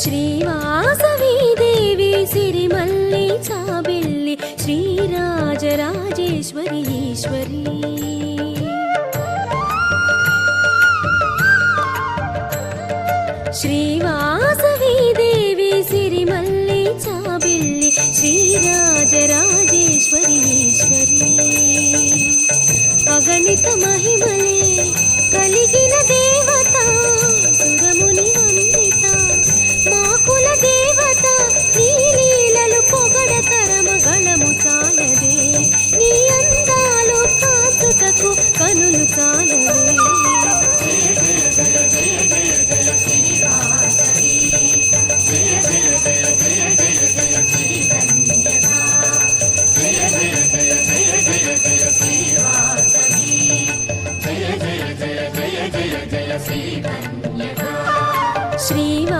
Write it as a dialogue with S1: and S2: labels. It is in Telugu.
S1: శ్రీవాసవి దేవి సిరిమల్లి చాబిల్లి राजराजेश्वरी ईश्वरी। श्रीवा శ్రీవాసవి